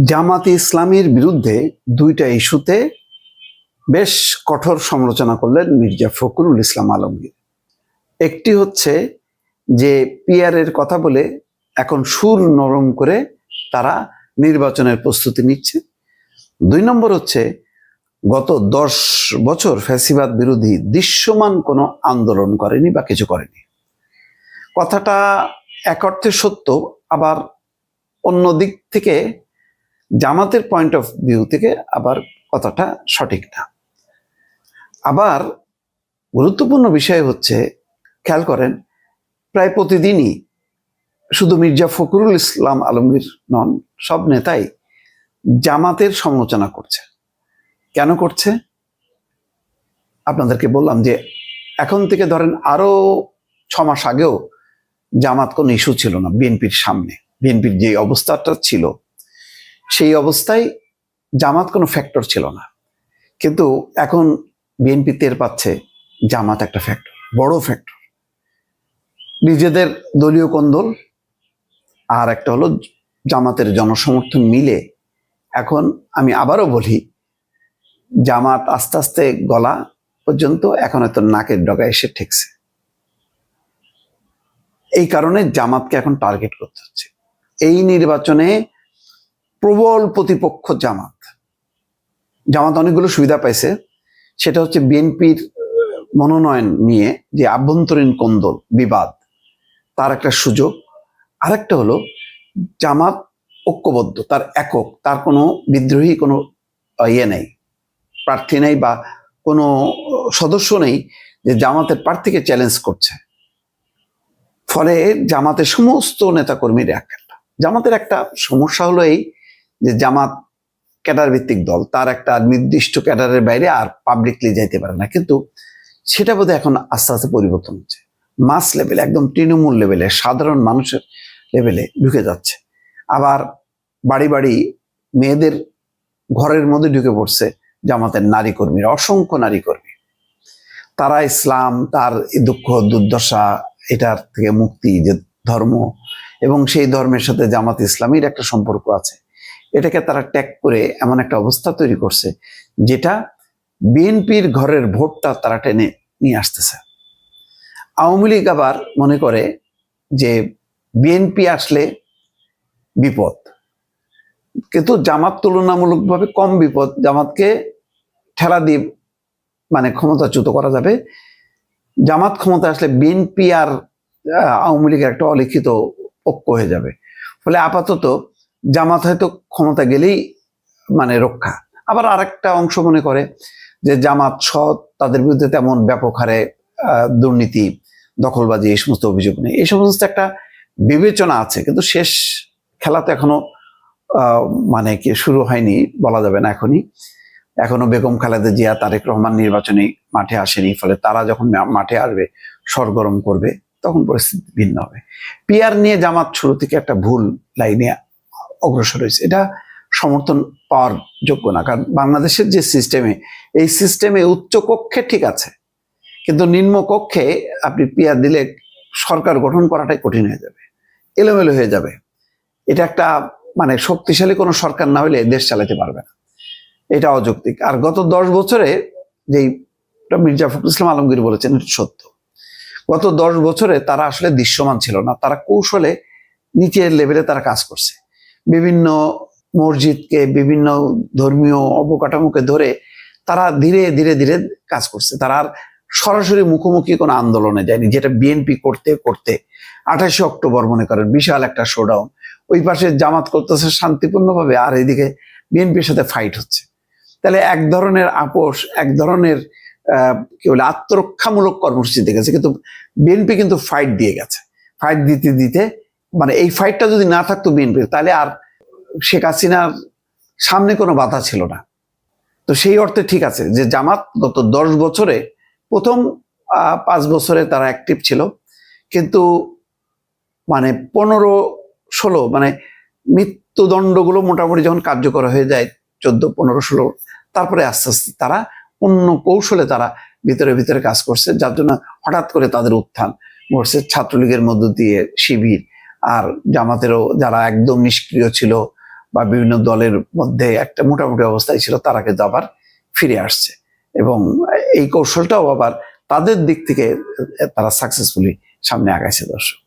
জামাতে ইসলামীর বিরুদ্ধে দুইটা ইস্যুতে বেশ কঠোর সমালোচনা করলেন মির্জা ফখরুল ইসলাম আলমগীর। একটি হচ্ছে যে পিয়ারের কথা বলে এখন সুর নরম করে তারা নির্বাচনের প্রস্তুতি নিচ্ছে। দুই নম্বর হচ্ছে গত দশ বছর ফ্যাসিবাদ বিরোধী দৃশ্যমান কোনো আন্দোলন করেনি বা কিছু করেনি। কথাটা এক অর্থে সত্য, আবার অন্য দিক থেকে জামাতের পয়েন্ট অফ ভিউ থেকে আবার কথাটা সঠিক না। আবার গুরুত্বপূর্ণ বিষয় হচ্ছে, খেয়াল করেন, প্রায় প্রতিদিনই শুধু মির্জা ফখরুল ইসলাম আলমগীর নন, সব নেতাই জামাতের সমালোচনা করছে। কেন করছে? আপনাদেরকে বললাম যে, এখন থেকে ধরেন আরও ছ মাস আগেও জামাত কোনো ইস্যু ছিল না, বিএনপির সামনে। বিএনপির যে অবস্থাটা ছিল সেই অবস্থায় জামাত কোনো ফ্যাক্টর ছিল না। কিন্তু এখন বিএনপি টের পাচ্ছে জামাত একটা ফ্যাক্টর বড় ফ্যাক্টর নিজেদের দলীয় কন্দল আর একটা হলো জামাতের জনসমর্থন মিলে। এখন আমি আবারও বলি, জামাত আস্তে আস্তে গলা পর্যন্ত এখন হয়তো নাকের ডগা এসে ঠেকছে। এই কারণে জামাতকে এখন টার্গেট করতে হচ্ছে। এই নির্বাচনে প্রবল প্রতিপক্ষ জামাত। জামাত অনেকগুলো সুবিধা পাইছে। সেটা হচ্ছে বিএনপির মনোনয়ন নিয়ে যে আভ্যন্তরীণ কোন্দল, বিবাদ, তার একটা সুযোগ। আরেকটা হলো, জামাত ঐক্যবদ্ধ, তার একক, তার কোনো বিদ্রোহী কোনো ইয়ে নেই, প্রার্থী নেই বা কোনো সদস্য নেই যে জামাতের প্রার্থীকে চ্যালেঞ্জ করছে। ফলে জামাতের সমস্ত নেতাকর্মীর একটা। জামাতের একটা সমস্যা হলো এই যে জামাত ক্যাডার ভিত্তিক দল, তার একটা নির্দিষ্ট ক্যাডারের বাইরে আর পাবলিকলি যাইতে পারে না। কিন্তু সেটা বোধহয় এখন আস্তে আস্তে পরিবর্তন হচ্ছে। মাস লেভেলে একদম তৃণমূল লেভেলে সাধারণ মানুষের লেভেলে ঢুকে যাচ্ছে। আবার বাড়ি বাড়ি মেয়েদের ঘরের মধ্যে ঢুকে পড়ছে জামাতের নারী কর্মীরা অসংখ্য নারী কর্মী তারা ইসলাম, তার দুঃখ, দুর্দশা, এটার থেকে মুক্তি, যে ধর্ম, এবং সেই ধর্মের সাথে জামাত ইসলামীর একটা সম্পর্ক আছে। এটাকে তারা ট্যাগ করে এমন একটা অবস্থা তৈরি করছে, যেটা বিএনপির ঘরের ভোটটা তারা টেনে নিয়ে আসতেছে। আওয়ামী লীগ আবার মনে করে যে বিএনপি আসলে বিপদ, কিন্তু জামাত তুলনামূলকভাবে কম বিপদ। জামাতকে ঠেলা দিয়ে মানে ক্ষমতাচ্যুত করা যাবে। জামাত ক্ষমতা আসলে বিএনপি আর আওয়ামী লীগের একটা অলিখিত ঐক্য হয়ে যাবে। ফলে আপাতত জামাত হয়তো ক্ষমতা গেলেই মানে রক্ষা। আবার আরেকটা অংশ মনে করে যে জামাত সৎ, তাদের বিরুদ্ধে তেমন ব্যাপক হারে দুর্নীতি, দখলবাজি, এই সমস্ত অভিযোগ নেই। এই সমস্ত একটা বিবেচনা আছে, কিন্তু শেষ খেলা তো এখনও মানে কি শুরু হয়নি, বলা যাবে না এখনই। এখনও বেগম খালেদা জিয়া, তারেক রহমান নির্বাচনী মাঠে আসেনি, ফলে তারা যখন মাঠে আসবে, সরগরম করবে, তখন পরিস্থিতি ভিন্ন হবে। পিয়ার নিয়ে জামাত শুরু থেকে একটা ভুল লাইনে অগ্রসর হয়েছে। এটা সমর্থন পাওয়ার যোগ্য না। কারণ বাংলাদেশের যে সিস্টেমে এই সিস্টেমে উচ্চ কক্ষে ঠিক আছে। কিন্তু নিম্ন কক্ষে আপনি পিয়ার দিলে সরকার গঠন করাটাই কঠিন হয়ে যাবে। এলোমেলো হয়ে যাবে। এটা একটা মানে শক্তিশালী কোনো সরকার না হলে দেশ চালাতে পারবে না। এটা অযৌক্তিক। আর গত দশ বছরে যেই মির্জা ফখরুল ইসলাম আলমগীর বলেছেন, এটা সত্য। গত দশ বছরে তারা আসলে দৃশ্যমান ছিল না। তারা কৌশলে নিচের লেভেলে তারা কাজ করছে। বিভিন্ন মসজিদকে, বিভিন্ন ধর্মীয় অবকাঠামোকে ধরে তারা ধীরে ধীরে ধীরে কাজ করছে। তারা আর সরাসরি মুখোমুখি কোনো আন্দোলনে যায়নি। যেটা বিএনপি করতে করতে আঠাশে অক্টোবর মনে করেন বিশাল একটা শোডাউন ওই পাশে জামাত করতেছে শান্তিপূর্ণভাবে আর এইদিকে বিএনপির সাথে ফাইট হচ্ছে। তাহলে এক ধরনের আপোষ, এক ধরনের কি বলে, আত্মরক্ষামূলক কর্মসূচি দেখেছে। কিন্তু বিএনপি কিন্তু ফাইট দিয়ে গেছে। ফাইট দিতে দিতে মানে এই ফাইটটা যদি না থাকতো বিএনপির তাহলে আর শেখ হাসিনার সামনে কোনো বাধা ছিল না। তো সেই অর্থে ঠিক আছে যে জামাত গত দশ বছরে, প্রথম পাঁচ বছরে তারা অ্যাক্টিভ ছিল। কিন্তু মানে পনেরো, ষোলো মানে মৃত্যুদণ্ডগুলো মোটামুটি যখন কার্যকর হয়ে যায়, চোদ্দ, পনেরো, ষোলো, তারপরে আস্তে আস্তে তারা অন্য কৌশলে তারা ভিতরে ভিতরে কাজ করছে। যার জন্য হঠাৎ করে তাদের উত্থান ঘটছে। ছাত্রলীগের মধ্য দিয়ে শিবির আর জামাতেরও যারা একদম নিষ্ক্রিয় ছিল বা বিভিন্ন দলের মধ্যে একটা মোটামুটি অবস্থায় ছিল, তারা কিন্তু আবার ফিরে আসছে। এবং এই কৌশলটাও আবার তাদের দিক থেকে তারা সাকসেসফুলি সামনে আগাইছে দর্শক।